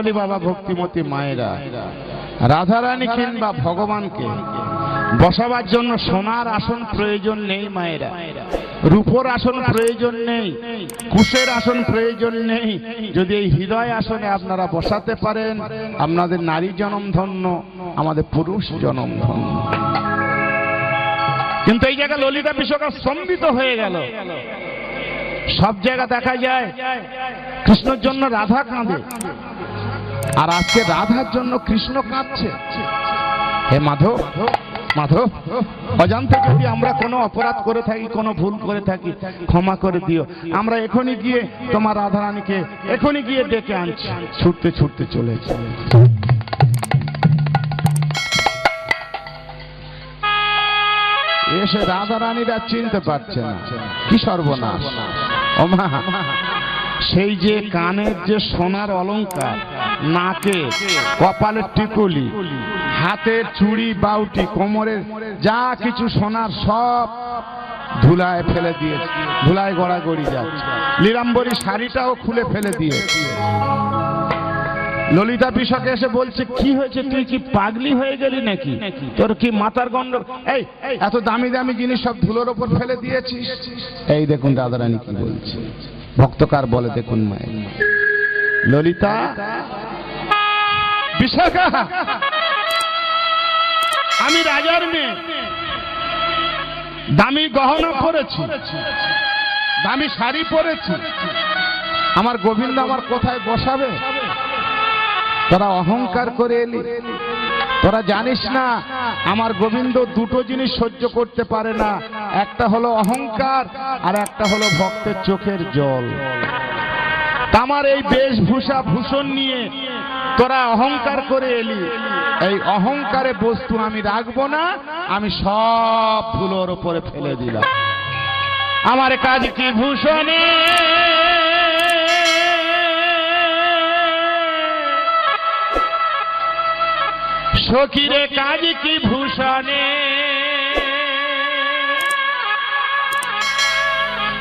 ভক্তমন্ডলী বাবা ভক্তিমতী মায়েরা, রাধারানী কিংবা ভগবানকে বসাবার জন্য সোনার আসন প্রয়োজন নেই মায়েরা, রূপর আসন প্রয়োজন নেই, কুশের আসন প্রয়োজন নেই। যদি এই হৃদয় আসনে আপনারা বসাতে পারেন, আপনাদের নারী জনম ধন্য, আমাদের পুরুষ জনম ধন্য। কিন্তু এই জায়গায় ললিতা বিশ্বকাপ স্তম্ভিত হয়ে গেল। সব জায়গা দেখা যায়, কৃষ্ণর জন্য রাধা কাঁদে। আর আজকে রাধার জন্য কৃষ্ণ কাঁদছে। হে মাধব মাধব, অজান্তে যদি আমরা কোনো অপরাধ করে থাকি, কোনো ভুল করে থাকি, ক্ষমা করে দিও। আমরা এখনই গিয়ে তোমার রাধারানীকে এখনই গিয়ে ডেকে আনছি। ছুটতে ছুটতে চলেছে এসে। রাধারানীরা চিনতে পারছে না। কি সর্বনাশ। ও মা সেই যে কানের যে সোনার অলঙ্কার নাকে কপালের টিকুলি হাতের চুড়ি, বাউটি কোমরের যা কিছু সোনার সব ধুলায় ফেলে দিয়েছে, ধুলায় গড়াগড়ি যাচ্ছে। লীলাম্বরী শাড়িটাও খুলে ফেলে দিয়েছে। ললিতা বিশকে এসে বলছে, কি হয়েছে? তুই কি পাগলি হয়ে গেলি নাকি? তোর কি মাথার গন্ড এই এত দামি দামি জিনিস সব ধুলোর ওপর ফেলে দিয়েছিস? এই দেখুন রাধারানী কি বলছে? ভক্তকার বলে দেখুন মায়ের। ললিতা, বিশাখা, আমি রাজার মেয়ে। দামি গহনা পরেছি, দামি শাড়ি পরেছি। আমার গোবিন্দ আমার কোথায় বসাবে? তারা অহংকার করে এলি। তোরা জানিস না, আমার গোবিন্দ দুটো জিনিস সহ্য করতে পারে না। একটা হলো অহংকার আর একটা হলো ভক্তের চোখের জল। তা আমার এই বেশভূষা ভূষণ নিয়ে তোরা অহংকার করে এলি। এই অহংকারে বস্তু আমি রাখব না, আমি সব ধুলোর ওপরে ফেলে দিলাম। আমার কাজ কি ভূষণে? সখীরে কাজ কি ভূষণে?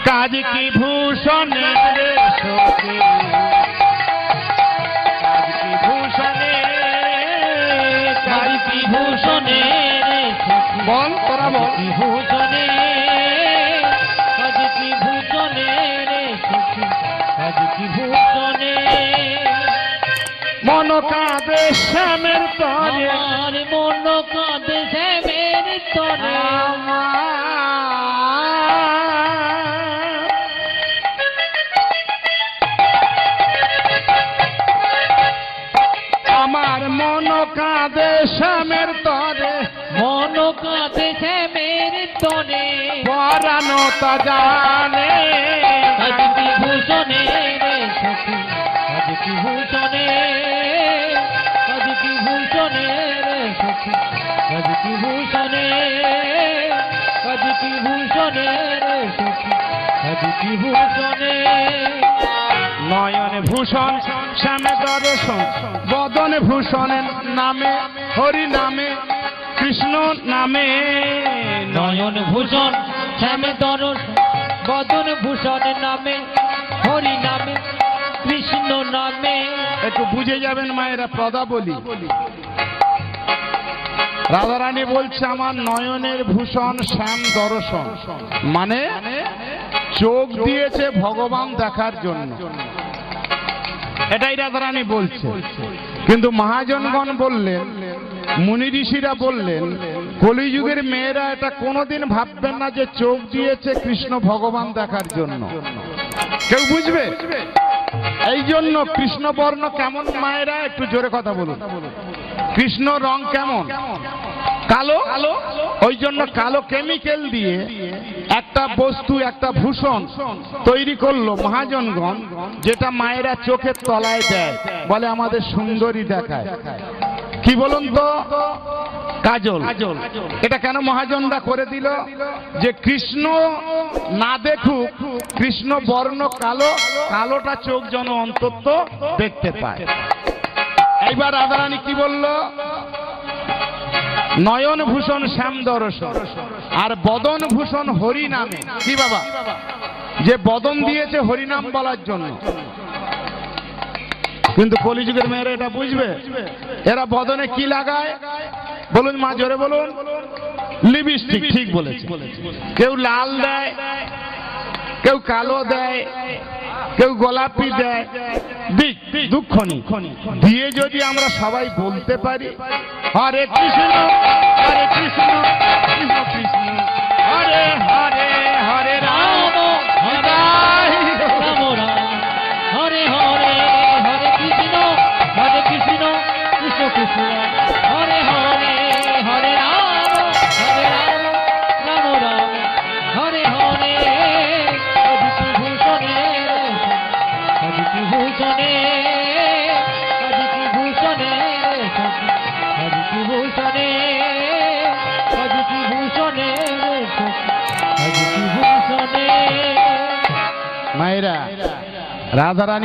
কাজ কি ভূষণে রে সখী কাজ কি ভূষণে? কাজ কি ভূষণে বল তোরা বল। ভূষণে? কাজ কি ভূষণে রে সখী কাজ কি ভূষণে? শ্যামের তরে। আমার মন কাঁদে শ্যামের তরে। আমার মন কাঁদে শ্যামের তরে। মন কাঁদে শ্যামের তরে। পরানো তা জানে। ভূষণে রে সখী? ভূষণে কি ভূষণে কাজ ভূষণে রে সখী ভূষণে নয়ন ভূষণ শ্যামে দর্শন বদন ভূষণের নামে হরি নামে কৃষ্ণ নামে। নয়ন ভূষণ শ্যামে দরস বদন ভূষণ নামে হরি নামে কৃষ্ণ নামে। একটু বুঝে যাবেন মায়েরা প্রদা বলি রাধারানী বলছে আমার নয়নের ভূষণ শ্যাম দর্শন। মানে চোখ দিয়েছে ভগবান দেখার জন্য। এটাই রাধারানী বলছে। কিন্তু মহাজনগণ বললেন মুনি ঋষিরা বললেন কলিযুগের মেয়েরা এটা কোনোদিন ভাববেন না যে চোখ দিয়েছে কৃষ্ণ ভগবান দেখার জন্য। কেউ বুঝবে? এই জন্য কৃষ্ণ বর্ণ কেমন মায়েরা? একটু জোরে কথা বলুন। কৃষ্ণ রং কেমন? কালো? কালো। ওই জন্য কালো কেমিক্যাল দিয়ে একটা বস্তু একটা ভূষণ তৈরি করল মহাজনগণ যেটা মায়েরা চোখের তলায় দেয় বলে আমাদের সুন্দরী দেখায়। কি বলুন তো? কাজল। এটা কেন মহাজনরা করে দিল? যে কৃষ্ণ না দেখুক কৃষ্ণ বর্ণ কালো কালোটা চোখ যেন অন্তত দেখতে পায়। এইবার রাধারানী কি বলল? নয়ন ভূষণ শ্যাম দর্শন আর বদন ভূষণ হরি নামে। কি বাবা? যে বদন দিয়েছে হরিনাম বলার জন্য। কিন্তু কলিযুগের মেয়েরা এটা বুঝবে। এরা বদনে কি লাগায়? বলুন মা, জোরে বলুন। লিপস্টিক ঠিক বলেছে। কেউ লাল দেয়, কেউ কালো দেয় কেউ গোলাপি দেয়, দিক, দুঃখ দিয়ে যদি আমরা সবাই বলতে পারি, হরে কৃষ্ণ কৃষ্ণ কৃষ্ণ।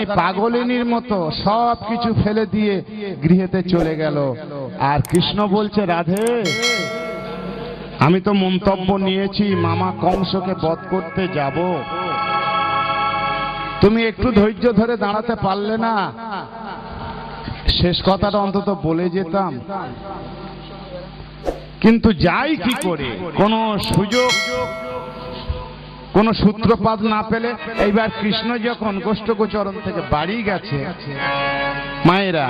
পাগলিনীর মতো সব কিছু ফেলে দিয়ে গৃহেতে চলে গেল। আর কৃষ্ণ বলছে, রাধে, আমি তো মন্তব্য নিয়েছি, মামা কংসকে বধ করতে যাব। তুমি একটু ধৈর্য ধরে দাঁড়াতে পারলে না? শেষ কথাটা অন্তত বলে যেতাম। কিন্তু যাই কি করে, কোনো সুযোগ কোন সূত্রপাত না পেলে এইবার কৃষ্ণ যখন গোষ্ঠগোচরণ থেকে বাড়ি গেছে, মায়েরা,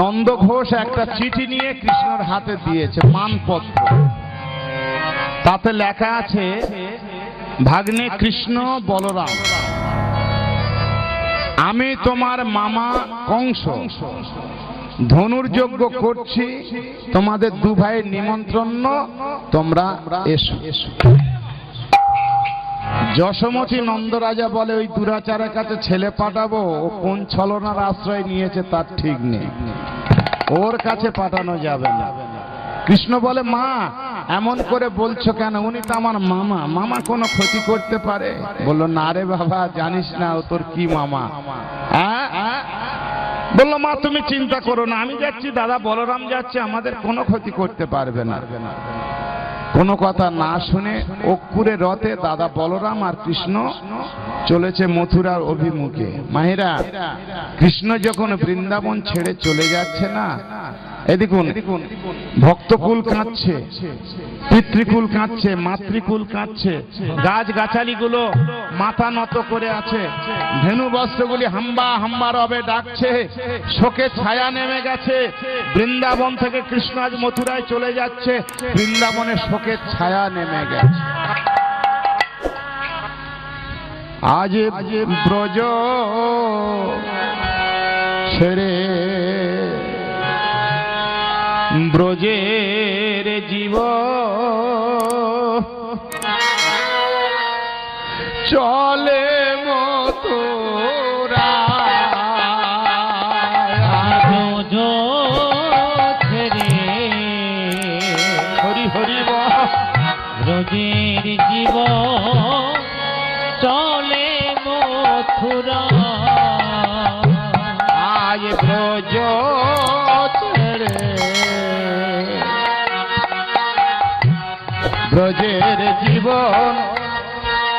নন্দ ঘোষ একটা চিঠি নিয়ে কৃষ্ণর হাতে দিয়েছে মানপত্র। তাতে লেখা আছে, ভাগ্নে কৃষ্ণ বলরাম, আমি তোমার মামা কংস ধনুর্যজ্ঞ করছি, তোমাদের দু ভাইয়ের নিমন্ত্রণ, তোমরা এসো। যশোমতী নন্দরাজা বলে, ওই দুরাচারের কাছে ছেলে পাঠাবো কোন ছলনার আশ্রয় নিয়েছে তার ঠিক নেই। ওর কাছে পাঠানো যাবে না। কৃষ্ণ বলে, মা, এমন করে বলছো কেন? উনি তো আমার মামা মামা কোনো ক্ষতি করতে পারে? বলল, না রে বাবা, জানিস না, ও তোর কি মামা? বলল, মা, তুমি চিন্তা করো না, আমি যাচ্ছি, দাদা বলরাম যাচ্ছে, আমাদের কোনো ক্ষতি করতে পারবে না। কোনো কথা না শুনে অক্ষুরে রথে দাদা বলরাম আর কৃষ্ণ চলেছে মথুরার অভিমুখে। মাহিরা, কৃষ্ণ যখন বৃন্দাবন ছেড়ে চলে যাচ্ছে না এদিকুন ভক্তকুল কাঁদছে পিতৃকুল কাঁদছে মাতৃকুল কাঁদছে গাছ গাছালিগুলো মাথা নত করে আছে ধেনু বস্ত্রগুলি হাম্বা হাম্বা রবে ডাকছে, শোকে ছায়া নেমে গেছে, বৃন্দাবন থেকে কৃষ্ণ আজ মথুরায় চলে যাচ্ছে, বৃন্দাবনে শোকের ছায়া নেমে গেছে। আজ ব্রজ ছেড়ে ব্রজের জীব। চলে ব্রজের জীবন।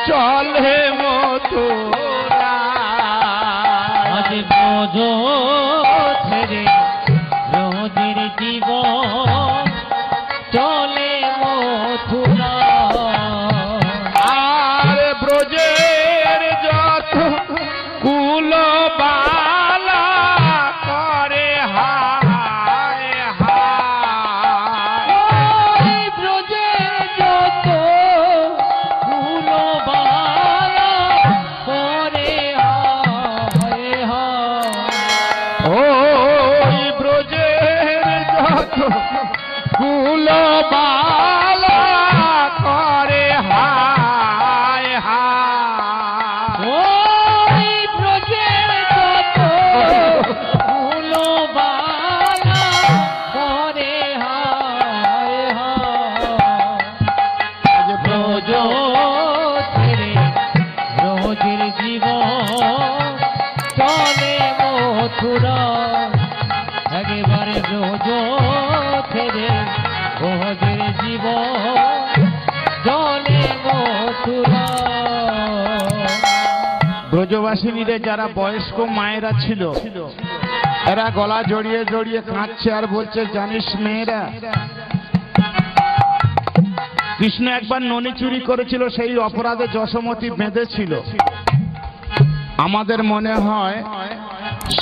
চলে মতো ব্রজ ব্রজবাসিনীদের যারা বয়স্ক মায়েরা ছিল, এরা গলা জড়িয়ে জড়িয়ে কাঁদছে আর বলছে, জানিস মেয়েরা, কৃষ্ণ একবার ননি চুরি করেছিল, সেই অপরাধে যশমতী বেঁধেছিল। আমাদের মনে হয়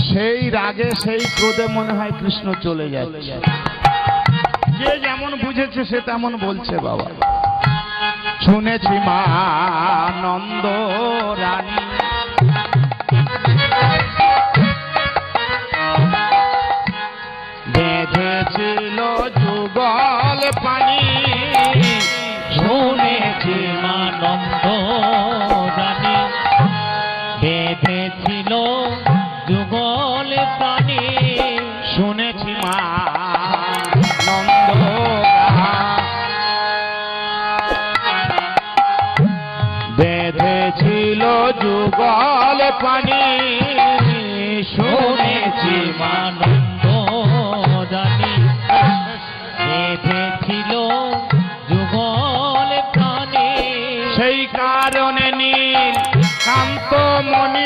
সেই রাগে, সেই ক্রোধে মনে হয় কৃষ্ণ চলে যাচ্ছে। যে যেমন বুঝেছে, সে তেমন বলছে, বাবা। শুনেছি মা নন্দ রানী যুগল পানি শুনেছি মানন্দ জানি বেঁধেছিল যুগল প্রাণী শুনেছি মা নন্দ বেঁধেছিল যুগল পানি। সেই কারণে নীল কান্ত মণি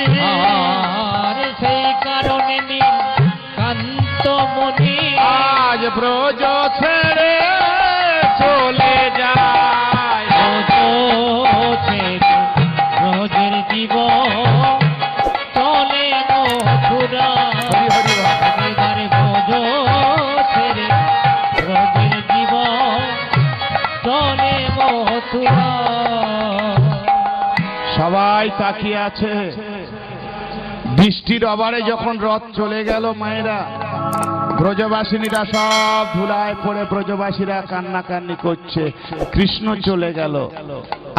তাকিয়ে আছে। বৃষ্টির অবারে যখন রথ চলে গেল মায়েরা, ব্রজবাসিনীরা সব ধুলায় পড়ে ব্রজবাসীরা কান্নাকান্নি করছে। কৃষ্ণ চলে গেল।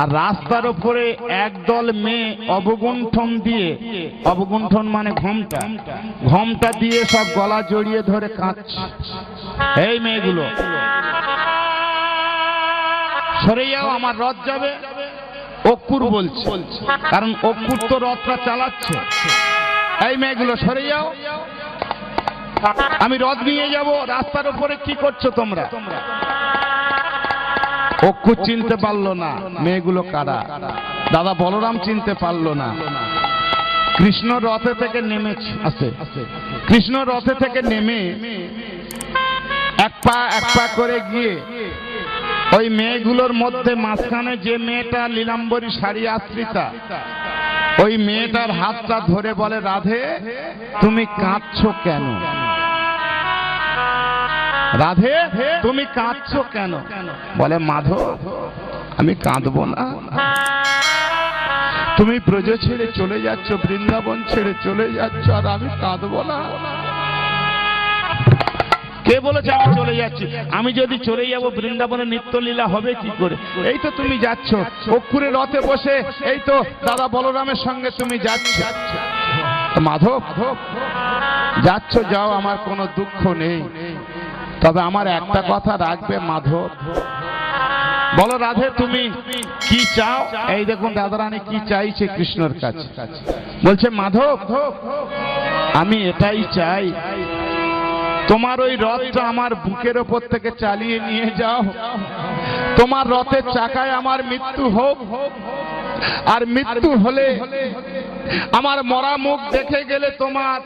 আর রাস্তার উপরে একদল মেয়ে অবগুণ্ঠন দিয়ে, অবগুণ্ঠন মানে ঘোমটা। ঘোমটা দিয়ে সব গলা জড়িয়ে ধরে কাঁদছে। এই মেয়েগুলো সরে যাও, আমার রথ যাবে। অকুর বলছে। কারণ অকুর তো রথটা চালাচ্ছে। এই মেয়েগুলো সরে যাও। আমি রথ নিয়ে যাব, রাস্তার উপরে কি করছ তোমরা? অক্ষু চিনতে পারল না, মেয়েগুলো কারা? দাদা বলরাম চিনতে পারল না। কৃষ্ণ রথে থেকে নেমে আছে কৃষ্ণ রথে থেকে নেমে এক পা এক পা করে গিয়ে ওই মেয়েগুলোর মধ্যে মাঝখানে যে মেয়েটা লীলাম্বরী শাড়ি আশ্রিতা, ওই মেয়েটার হাতটা ধরে বলে, রাধে, তুমি কাঁদছো কেন? রাধে, তুমি কাঁদছো কেন? বলে, মাধব, আমি কাঁদবো না। তুমি ব্রজ ছেড়ে চলে যাচ্ছ, বৃন্দাবন ছেড়ে চলে যাচ্ছ, আর আমি কাঁদবো না। কে বলেছে, আমি চলে যাচ্ছি। আমি যদি চলে যাব, বৃন্দাবনে নিত্যলীলা হবে কি করে? এই তো তুমি যাচ্ছ। অক্ষুরে রথে বসে এই তো দাদা বলরামের সঙ্গে তুমি যাচ্ছ। মাধব, যাচ্ছ, যাও, আমার কোনো দুঃখ নেই। তবে আমার একটা কথা রাখবে মাধব। বলো, রাধে, তুমি কি চাও? এই দেখুন, দাদারানী কি চাইছে কৃষ্ণর কাছে। বলছে, মাধব, আমি এটাই চাই তোমার ওই রথটা আমার বুকের ওপর থেকে চালিয়ে নিয়ে যাও। তোমার রথের চাকায় আমার মৃত্যু হোক। আর মৃত্যু হলে আমার মরা মুখ দেখে গেলে তোমার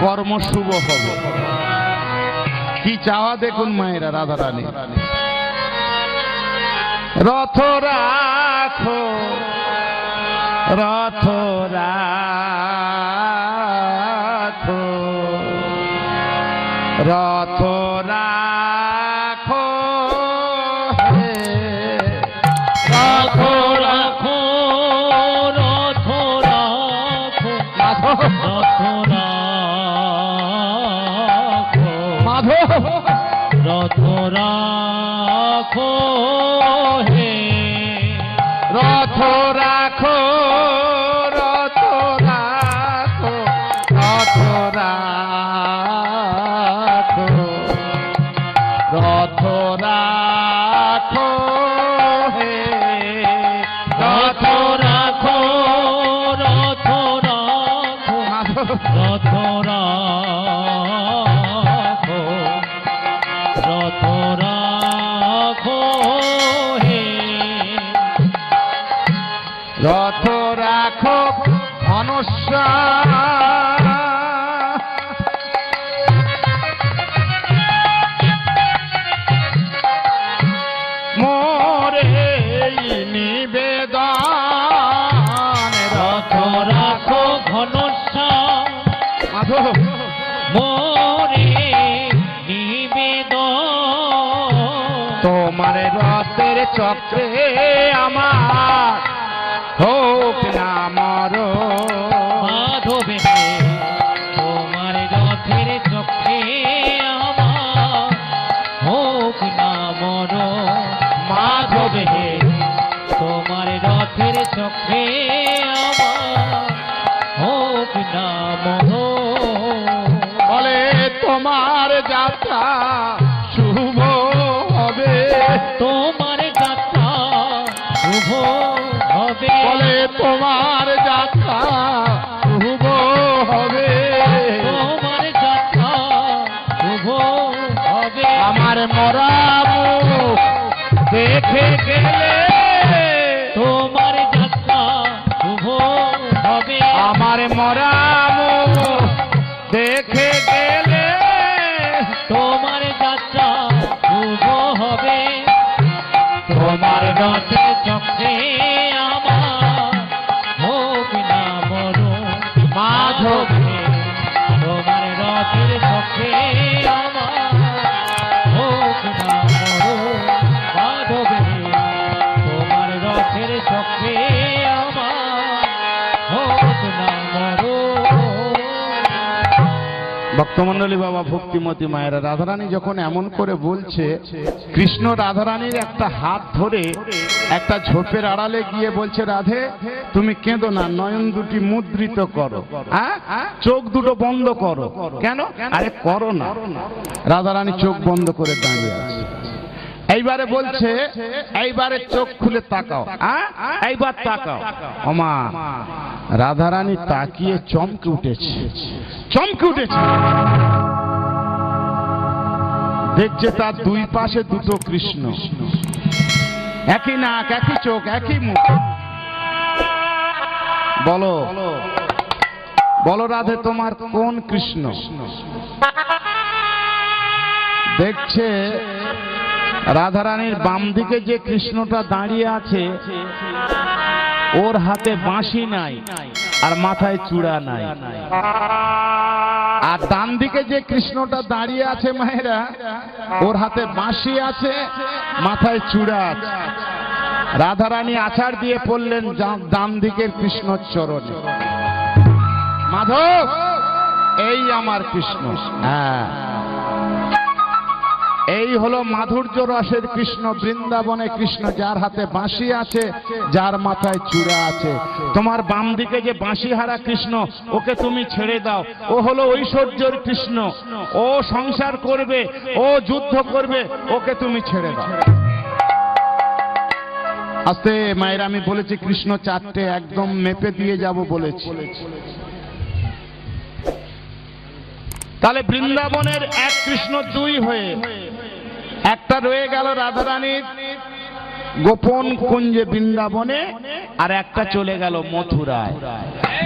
কর্ম শুভ হবে। কি চাওয়া দেখুন মায়েরা, রাধা রানী। রথ রাখো রথ রাখো। তোমার রথের চক্রে আমার হোক না মরো গেলে তোমার যাত্রা শুভ হবে। আমার মরা মুখ দেখে ভক্তমন্ডলী বাবা ভক্তিমতী মায়েরা, রাধারানী যখন এমন করে বলছে, কৃষ্ণ রাধারানীর একটা হাত ধরে একটা ঝোপের আড়ালে গিয়ে বলছে, রাধে, তুমি কেঁদো না, নয়ন দুটি মুদ্রিত করো। হ্যাঁ? চোখ দুটো বন্ধ করো। কেন? আরে করো না। রাধারানী চোখ বন্ধ করে দাঁড়িয়ে আছে। এইবারে বলছে, এইবারে চোখ খুলে তাকাও এইবার তাকাও। ওমা, রাধারানী তাকিয়ে চমকে উঠেছে। চমকে উঠেছে। দেখছে তার দুই পাশে দুটো কৃষ্ণ। একই নাক, একই চোখ, একই মুখ। বলো বলো রাধে, তোমার কোন কৃষ্ণ? দেখছে রাধারানীর বাম দিকে যে কৃষ্ণটা দাঁড়িয়ে আছে, ওর হাতে বাঁশি নাই আর মাথায় চূড়া নাই। আর ডান দিকে যে কৃষ্ণটা দাঁড়িয়ে আছে মায়েরা, ওর হাতে বাঁশি আছে, মাথায় চূড়া আছে। রাধারানী আচার দিয়ে পড়লেন ডান দিকের কৃষ্ণ চরণে মাধব, এই আমার কৃষ্ণ। হ্যাঁ। এই হলো মাধুর্য রসের কৃষ্ণ বৃন্দাবনে কৃষ্ণ যার হাতে বাঁশি আছে, যার মাথায় চূড়া আছে। তোমার বাম দিকে যে বাঁশি হারা কৃষ্ণ, ওকে তুমি ছেড়ে দাও। ও হলো ঐশ্বর্যর কৃষ্ণ। ও সংসার করবে, ও যুদ্ধ করবে, ওকে তুমি ছেড়ে দাও। আস্তে মায়ের, আমি বলেছি কৃষ্ণ চারটে একদম মেপে দিয়ে যাব বলেছি। তাহলে বৃন্দাবনের এক কৃষ্ণ দুই হয়ে একটা রয়ে গেল রাধারানীর গোপন কুঞ্জে বৃন্দাবনে, আর একটা চলে গেল মথুরায়।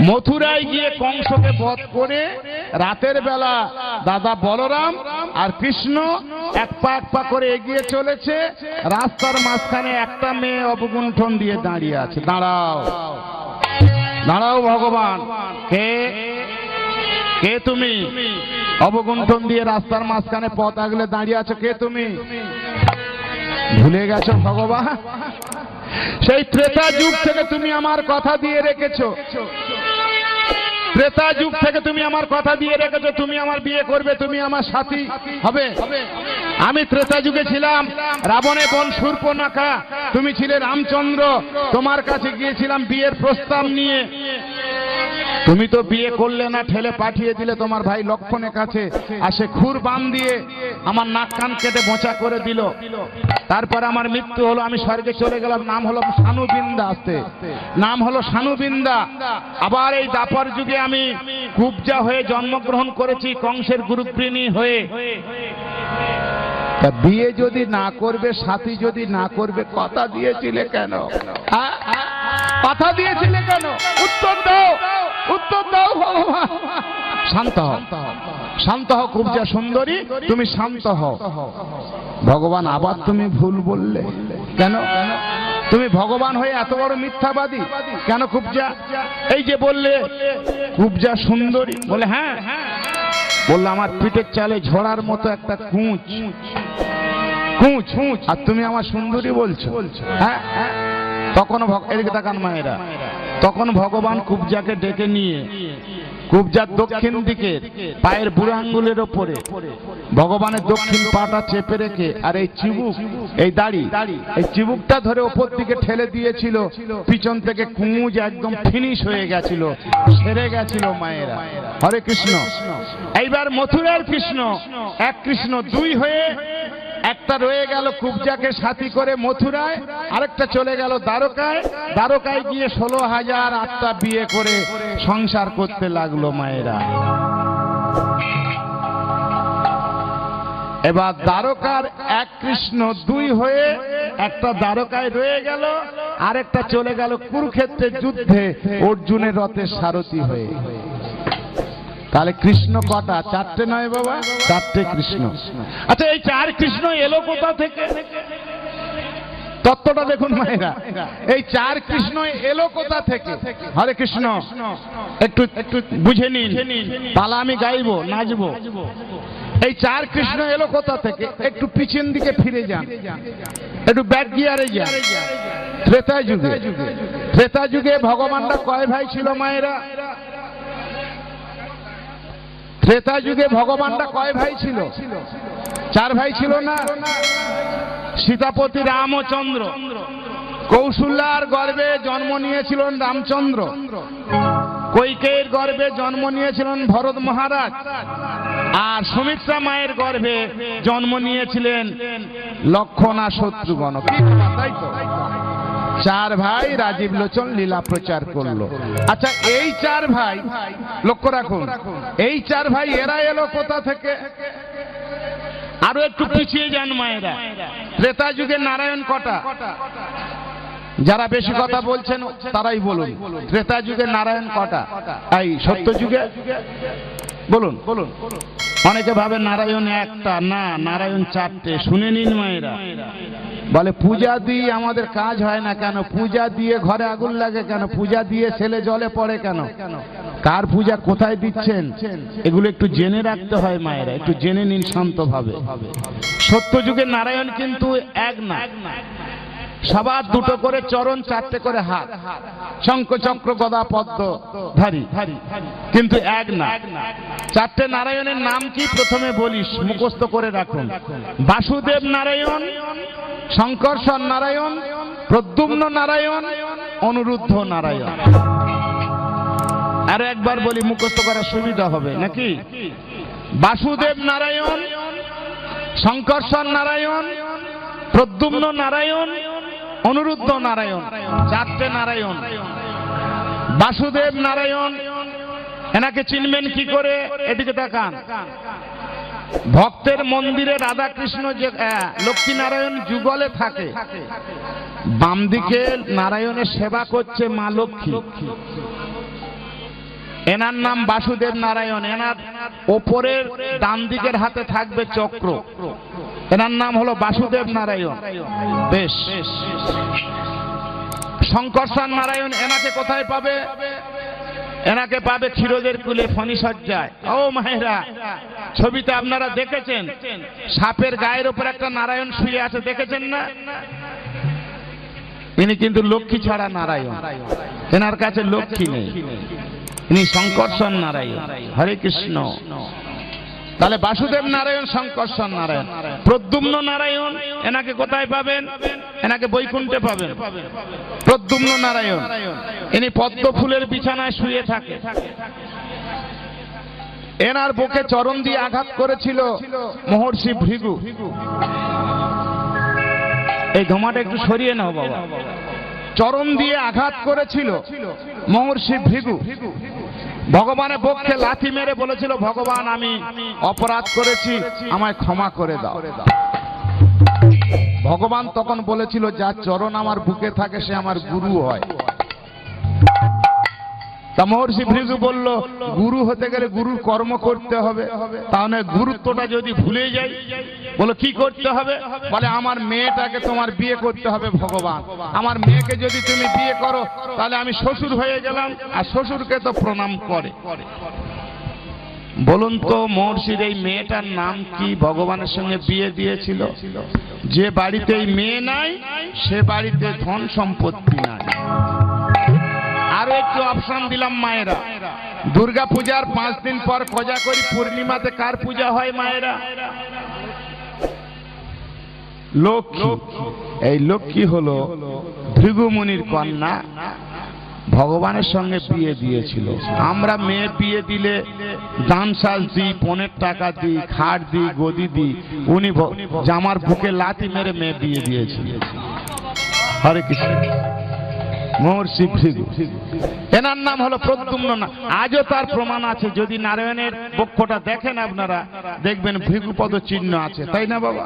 মথুরায় গিয়ে কংসকে বধ করে রাতের বেলা দাদা বলরাম আর কৃষ্ণ এক পা এক পা করে এগিয়ে চলেছে। রাস্তার মাঝখানে একটা মেয়ে অবগুণ্ঠন দিয়ে দাঁড়িয়ে আছে। দাঁড়াও। দাঁড়াও ভগবান। কে? কে তুমি? অবগুণ্ঠন দিয়ে রাস্তার মাঝখানে পথ আগলে দাঁড়িয়ে আছো কে তুমি? ভুলে গেছো ভগবান? সেই ত্রেতা যুগ থেকে তুমি আমার কথা দিয়ে রেখেছো। ত্রেতা যুগ থেকে তুমি আমার কথা দিয়ে রেখেছো, তুমি আমার বিয়ে করবে, তুমি আমার সাথী হবে। আমি ত্রেতা যুগে ছিলাম, রাবণে বন সুর্পনাখা তুমি ছিলে রামচন্দ্র। তোমার কাছে গিয়েছিলাম বিয়ের প্রস্তাব নিয়ে। তুমি তো বিয়ে করলে না, ঠেলে পাঠিয়ে দিলে তোমার ভাই লক্ষণের কাছে। আর সে খুর বাম দিয়ে আমার নাক কান কেটে বোঁচা করে দিল। তারপর আমার মৃত্যু হলো, আমি স্বর্গে চলে গেলাম, নাম হলো শানু বিন্দা আসতে নাম হলো শানু বিন্দা। আবার এই দাপর যুগে আমি কুবজা হয়ে জন্মগ্রহণ করেছি, কংসের গুরুপ্রিণী হয়ে। তা বিয়ে যদি না করবে, সাথী যদি না করবে, কথা দিয়েছিলে কেন? কথা দিয়েছিলে কেন? উত্তর দাও। উত্তর দাও, ভগবান। শান্ত হও। শান্ত হও সুন্দরী, তুমি শান্ত হও। ভগবান, আবার তুমি ভুল বললে। কেন? তুমি ভগবান হয়ে এত বড় মিথ্যাবাদী। কেন যা এই যে বললে, খুব যা সুন্দরী। বলে হ্যাঁ। বলল, আমার পিঠের চালে ঝড়ার মতো একটা কুঁচ। কুঁচ। আর তুমি আমার সুন্দরী বলছো। হ্যাঁ? তখন ভগ- এদিকে তাকান মায়েরা। তখন ভগবান কুবজাকে ডেকে নিয়ে, কুবজার দক্ষিণ দিকে, পায়ের বুড়ো আঙ্গুলের ওপরে, ভগবানের দক্ষিণ পাটা চেপে রেখে, আর এই চিবুক, এই দাড়ি, এই চিবুকটা ধরে ওপর দিকে ঠেলে দিয়েছিল, পিছন থেকে কুমুজ একদম ফিনিশ হয়ে গেছিল সেরে গেছিল মায়েরা। হরে কৃষ্ণ। এইবার মথুরার কৃষ্ণ, এক কৃষ্ণ, দুই হয়ে একটা রয়ে গেল কুবজাকে সাথী করে মথুরায়, আরেকটা চলে গেল দ্বারকায়। দ্বারকায় গিয়ে ষোলো হাজার আটটা বিয়ে করে সংসার করতে লাগল মায়েরা। এবার দ্বারকার এক কৃষ্ণ দুই হয়ে একটা দ্বারকায় রয়ে গেল, আরেকটা চলে গেল কুরুক্ষেত্রের যুদ্ধে অর্জুনের রথের সারথি হয়ে। তাহলে কৃষ্ণ কটা? চারটে নয় বাবা? চারটে কৃষ্ণ। আচ্ছা এই চার কৃষ্ণ এলো কোথা থেকে? তত্ত্বটা দেখুন মায়েরা। এই চার কৃষ্ণ এলো কোথা থেকে? হরে কৃষ্ণ। একটু একটু বুঝে নিন। পালা আমি গাইবো, নাচবো। এই চার কৃষ্ণ এলো কোথা থেকে? একটু পিছন দিকে ফিরে যান। একটু ব্যাক গিয়ারে যান। ত্রেতা যুগে। ত্রেতা যুগে ভগবানরা কয় ভাই ছিল মায়েরা? ত্রেতা যুগে ভগবানরা কয় ভাই ছিল? চার ভাই ছিল না? সীতাপতি রামচন্দ্র। কৌশল্যার গর্ভে জন্ম নিয়েছিলেন রামচন্দ্র। কৈকের গর্ভে জন্ম নিয়েছিলেন ভরত মহারাজ। আর সুমিত্রা মায়ের গর্ভে জন্ম নিয়েছিলেন লক্ষণ শত্রুঘ্ন। তাই তো? চার ভাই রাজীব লোচন লীলা প্রচার করল। আচ্ছা এই চার ভাই লক্ষ্য রাখুন এই চার ভাই এরা এলো কোথা থেকে? আরও একটু পিছিয়ে যান মায়েরা। ত্রেতা যুগে নারায়ণ কটা? যারা বেশি কথা বলছেন তারাই বলুন। ত্রেতা যুগে নারায়ণ কটা? এই সত্য যুগে? বলুন বলুন। অনেকে ভাবে নারায়ণ একটা না নারায়ণ চারটে। শুনে নিন মায়েরা। বলে, পূজা দিয়ে আমাদের কাজ হয় না কেন? পূজা দিয়ে ঘরে আগুন লাগে কেন? পূজা দিয়ে ছেলে জলে পড়ে কেন? কার পূজা কোথায় দিচ্ছেন? এগুলো একটু জেনে রাখতে হয় মায়েরা, একটু জেনে নিন শান্তভাবে। সত্য যুগে নারায়ণ কিন্তু এক না। সবার দুটো করে চরণ, চারটে করে হাত। শঙ্খ, চক্র, গদা, পদ্ম, ধারি। কিন্তু এক না। চারটে নারায়ণের নাম কি? প্রথমে বলিস, মুখস্থ করে রাখুন। বাসুদেব নারায়ণ শঙ্কর্ষণ নারায়ণ, প্রদ্যুম্ন নারায়ণ, অনুরুদ্ধ নারায়ণ। আর একবার বলি, মুখস্থ করার সুবিধা হবে, নাকি? বাসুদেব নারায়ণ শঙ্কর্ষণ নারায়ণ, প্রদ্যুম্ন নারায়ণ অনুরুদ্ধ নারায়ণ চারটে নারায়ণ, বাসুদেব নারায়ণ, এনাকে চিনবেন কি করে? এদিকে তাকান ভক্তের মন্দিরে রাধা কৃষ্ণ যে লক্ষ্মী নারায়ণ যুগলে থাকে, বাম দিকে নারায়ণের সেবা করছে মা লক্ষ্মী। এনার নাম বাসুদেব নারায়ণ, এনার ওপরের ডান দিকের হাতে থাকবে চক্র। এনার নাম হলো বাসুদেব নারায়ণ। বেশ। শঙ্করসান নারায়ণ এনাকে কোথায় পাবে? এনাকে পাবে ক্ষীরোদের কুলে ফণি সজ্জায় ও মায়েরা, ছবিতে আপনারা দেখেছেন? সাপের গায়ের উপর একটা নারায়ণ শুয়ে আছে, দেখেছেন না? ইনি কিন্তু লক্ষ্মী ছাড়া নারায়ণ। এনার কাছে লক্ষ্মী নেই। ইনি শঙ্কর্ষণ নারায়ণ। হরে কৃষ্ণ। তাহলে বাসুদেব নারায়ণ শঙ্কর্ষণ নারায়ণ। প্রদ্যুম্ন নারায়ণ, এনাকে কোথায় পাবেন? এনাকে বৈকুণ্ঠে পাবেন। প্রদ্যুম্ন নারায়ণ, ইনি পদ্ম ফুলের বিছানায় শুয়ে থাকে। এনার বুকে চরণ দিয়ে আঘাত করেছিল মহর্ষি ভৃগু। এই ধোমাটা একটু সরিয়ে নাও বাবা। চরণ দিয়ে আঘাত করেছিল মহর্ষি ভৃগু। ভগবানের পক্ষে লাথি মেরে বলেছিল, ভগবান, আমি অপরাধ করেছি, আমায় ক্ষমা করে দাও। ভগবান তখন বলেছিল, যা চরণ আমার বুকে থাকে, সে আমার গুরু হয়। তা মহর্ষি ভৃগু বলল, গুরু হতে গেলে গুরুর কর্ম করতে হবে। তাহলে গুরুত্বটা যদি ভুলে যাই, বলো, কি করতে হবে? বলে, আমার মেয়েটাকে তোমার বিয়ে করতে হবে ভগবান। আমার মেয়েকে যদি তুমি বিয়ে করো, তাহলে আমি শ্বশুর হয়ে গেলাম, আর শ্বশুরকে তো প্রণাম করে। বলুন তো, মহর্ষির এই মেয়েটার নাম কি? ভগবানের সঙ্গে বিয়ে দিয়েছিল? যে বাড়িতে এই মেয়ে নাই, সে বাড়িতে ধন সম্পত্তি নাই। আরও একটু অপশন দিলাম মায়েরা। দুর্গা পূজার পাঁচ দিন পর কোজাগরি পূর্ণিমাতে কার পূজা হয় মায়েরা? এই লক্ষ্মী হলো ভৃগুমুনির কন্যা, ভগবানের সঙ্গে বিয়ে দিয়েছিল। আমরা মেয়ে বিয়ে দিলে দান সাজ দিই পনেরো টাকা দিই, খাট দিই, গদি দিই, উনি জামার বুকে লাথি মেরে মেয়ে বিয়ে দিয়েছিল। হরে কৃষ্ণ। মহর্ষি এনার নাম হলো প্রদ্যুম্ন না। আজও তার প্রমাণ আছে, যদি নারায়ণের পক্ষটা দেখেন আপনারা, দেখবেন ভৃগুপদ চিহ্ন আছে। তাই না বাবা?